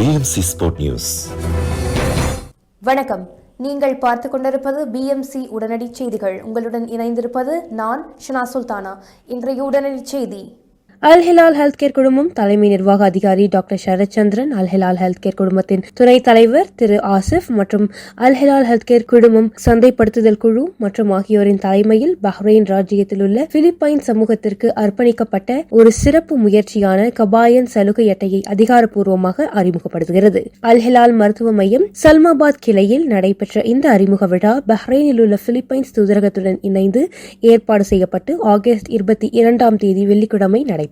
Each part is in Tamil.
பிஎம்சி ஸ்போர்ட் நியூஸ் வணக்கம். நீங்கள் பார்த்து கொண்டிருப்பது பிஎம்சி உடனடி செய்திகள். உங்களுடன் இணைந்திருப்பது நான் ஷனா சுல்தானா. இன்றைய உடனடி செய்தி. அல் ஹிலால் ஹெல்த் கேர் குழுமம் தலைமை நிர்வாக அதிகாரி doctor Sarathchandran Al Hilal health care குழுமத்தின் துணைத் தலைவர் திரு ஆசிப் மற்றும் அல் ஹிலால் ஹெல்த் கேர் குழுமம் சந்தைப்படுத்துதல் குழு மற்றும் ஆகியோரின் தலைமையில் பஹ்ரைன் ராஜ்யத்தில் உள்ள பிலிப்பைன் சமூகத்திற்கு அர்ப்பணிக்கப்பட்ட ஒரு சிறப்பு முயற்சியான கபாயன் சலுகை அட்டையை அதிகாரப்பூர்வமாக அறிமுகப்படுத்துகிறது. அல் ஹிலால் மருத்துவ மையம் சல்மாபாத் கிளையில் நடைபெற்ற இந்த அறிமுக விழா பஹ்ரைனில் உள்ள பிலிப்பைன்ஸ் தூதரகத்துடன் இணைந்து ஏற்பாடு செய்யப்பட்டு ஆகஸ்ட் இருபத்தி இரண்டாம் தேதி வெள்ளிக்கிழமை நடைபெற்றது.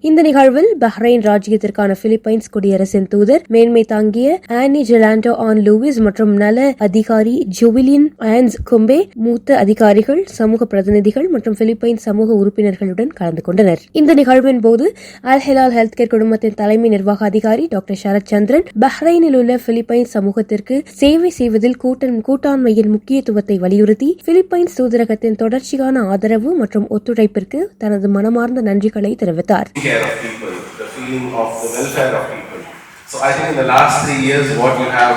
இந்த நிகழ்வில் பஹ்ரைன் ராஜ்யத்திற்கான பிலிப்பைன்ஸ் குடியரசின் தூதர் மேன்மை தாங்கிய ஆனி ஜெலாண்டோ ஆன் லூவிஸ் மற்றும் நல அதிகாரி ஜுவிலியன் ஆன்ஸ் கும்பே மூத்த அதிகாரிகள் சமூக பிரதிநிதிகள் மற்றும் பிலிப்பைன்ஸ் சமூக உறுப்பினர்களுடன் கலந்து கொண்டனர். இந்த நிகழ்வின் போது அல் ஹெலால் ஹெல்த் கேர் குழுமத்தின் தலைமை நிர்வாக அதிகாரி டாக்டர் சரத் சந்திரன் பஹ்ரைனில் உள்ள பிலிப்பைன்ஸ் சமூகத்திற்கு சேவை செய்வதில் கூட்டம் கூட்டாண்மையின் முக்கியத்துவத்தை வலியுறுத்தி பிலிப்பைன்ஸ் தூதரகத்தின் தொடர்ச்சியான ஆதரவு மற்றும் ஒத்துழைப்பிற்கு தனது மனமார்ந்த நன்றிகளை தெரிவித்தார். Care of people, the feeling of the welfare of people. So I think in the last three years, what you have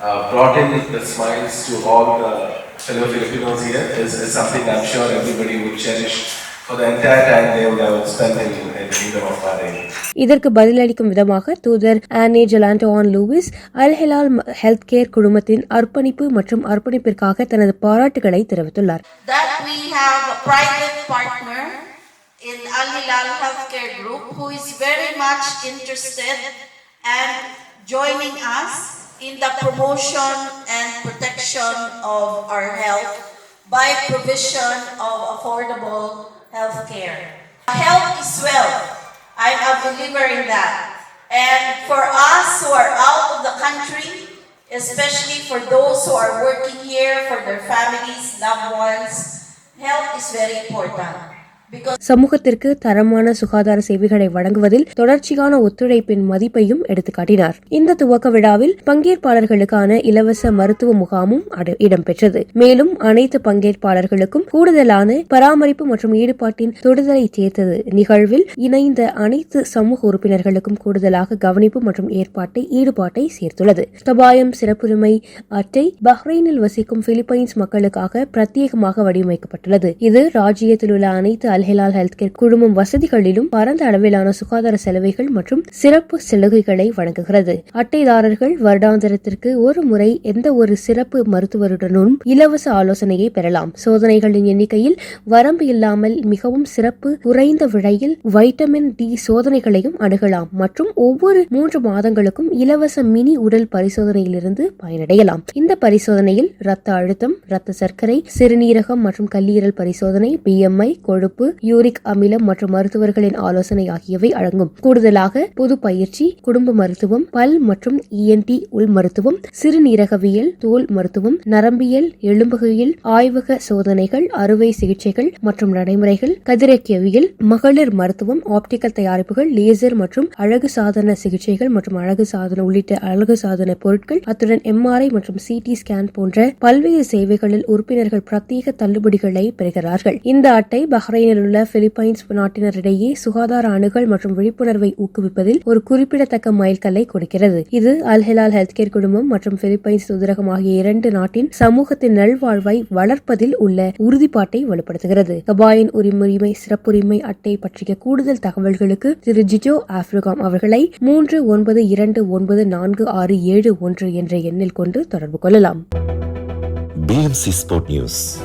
uh, brought in the smiles to all the fellow Filipinos here is, is something I'm sure everybody would cherish for the entire time they would have spent in, in the kingdom of Bahrain. இதற்கு பதிலளிக்கும் விதமாக தூதர் ஆனே ஜெலாண்டோ ஆன் Lewis Al Hilal health care குழுமத்தின் அர்ப்பணிப்பு மற்றும் அர்ப்பணிப்பிற்காக தனது பாராட்டுகளை தெரிவித்துள்ளார் in Al Hilal Healthcare Group who is very much interested and joining us in the promotion and protection of our health by provision of affordable health care. Health is wealth. I'm a believer in that. And for us who are out of the country, especially for those who are working here, for their families, loved ones, health is very important. சமூகத்திற்கு தரமான சுகாதார சேவைகளை வழங்குவதில் தொடர்ச்சியான ஒத்துழைப்பின் மதிப்பையும் எடுத்துக்காட்டினார். இந்த துவக்க விழாவில் பங்கேற்பாளர்களுக்கான இலவச மருத்துவ முகாமும் இடம்பெற்றது. மேலும் அனைத்து பங்கேற்பாளர்களுக்கும் கூடுதலான பராமரிப்பு மற்றும் ஈடுபாட்டின் தொடுதலை சேர்த்தது. நிகழ்வில் இணைந்த அனைத்து சமூக உறுப்பினர்களுக்கும் கூடுதலாக கவனிப்பு மற்றும் ஏற்பாட்டை ஈடுபாட்டை சேர்த்துள்ளது. தபாயம் சிறப்புரிமை அட்டை பஹ்ரைனில் வசிக்கும் பிலிப்பைன்ஸ் மக்களுக்காக பிரத்யேகமாக வடிவமைக்கப்பட்டுள்ளது. இது ராஜ்யத்தில் உள்ள அனைத்து அல்ஹிலால் ஹெல்த் கேர் குழுமம் வசதிகளிலும் பரந்த அளவிலான சுகாதார செலவைகள் மற்றும் சிறப்பு சலுகைகளை வழங்குகிறது. அட்டைதாரர்கள் வருடாந்திரத்திற்கு ஒரு முறை எந்த ஒரு சிறப்பு மருத்துவருடனும் இலவச ஆலோசனையை பெறலாம். சோதனைகளின் எண்ணிக்கையில் வரம்பு இல்லாமல் மிகவும் சிறப்பு குறைந்த விலையில் வைட்டமின் டி சோதனைகளையும் அணுகலாம் மற்றும் ஒவ்வொரு மூன்று மாதங்களுக்கும் இலவச மினி உடல் பரிசோதனையிலிருந்து பயனடையலாம். இந்த பரிசோதனையில் இரத்த அழுத்தம் இரத்த சர்க்கரை சிறுநீரகம் மற்றும் கல்லீரல் பரிசோதனை பிஎம்ஐ கொழுப்பு யூரிக் அமிலம் மற்றும் மருத்துவர்களின் ஆலோசனை ஆகியவை அடங்கும். கூடுதலாக பொது பயிற்சி குடும்ப மருத்துவம் பல் மற்றும் இஎன்டி உள் மருத்துவம் சிறுநீரகவியல் தோல் மருத்துவம் நரம்பியல் எலும்புகையில் ஆய்வக சோதனைகள் அறுவை சிகிச்சைகள் மற்றும் நடைமுறைகள் கதிரக்கியவியல் மகளிர் மருத்துவம் ஆப்டிக்கல் தயாரிப்புகள் லேசர் மற்றும் அழகு சாதன சிகிச்சைகள் மற்றும் அழகு சாதன உள்ளிட்ட அழகு சாதன பொருட்கள் அத்துடன் எம்ஆர்ஐ மற்றும் சிடி ஸ்கேன் போன்ற பல்வேறு சேவைகளில் உறுப்பினர்கள் பிரத்யேக தள்ளுபடிகளை பெறுகிறார்கள். இந்த அட்டை பஹ்ரைன் உள்ள பிலிப்பைன்ஸ் நாட்டினரிடையே சுகாதார அணுகல் மற்றும் விழிப்புணர்வை ஊக்குவிப்பதில் ஒரு குறிப்பிடத்தக்க மைல்கல்லை கொடுக்கிறது. இது அல்ஹிலால் ஹெல்த் கேர் குழுமம் மற்றும் பிலிப்பைன்ஸ் தூதரகம் ஆகிய இரண்டு நாட்டின் சமூகத்தின் நல்வாழ்வை வளர்ப்பதில் உள்ள உறுதிப்பாட்டை வலுப்படுத்துகிறது. கபாயின் உரிமுரிமை சிறப்புரிமை அட்டை பற்றிய கூடுதல் தகவல்களுக்கு திரு ஜிஜோ ஆப்ரிகாம் அவர்களை மூன்று ஒன்பது இரண்டு ஒன்பது நான்கு ஆறு ஏழு ஒன்று என்ற எண்ணில் கொண்டு தொடர்பு கொள்ளலாம். BMC sport news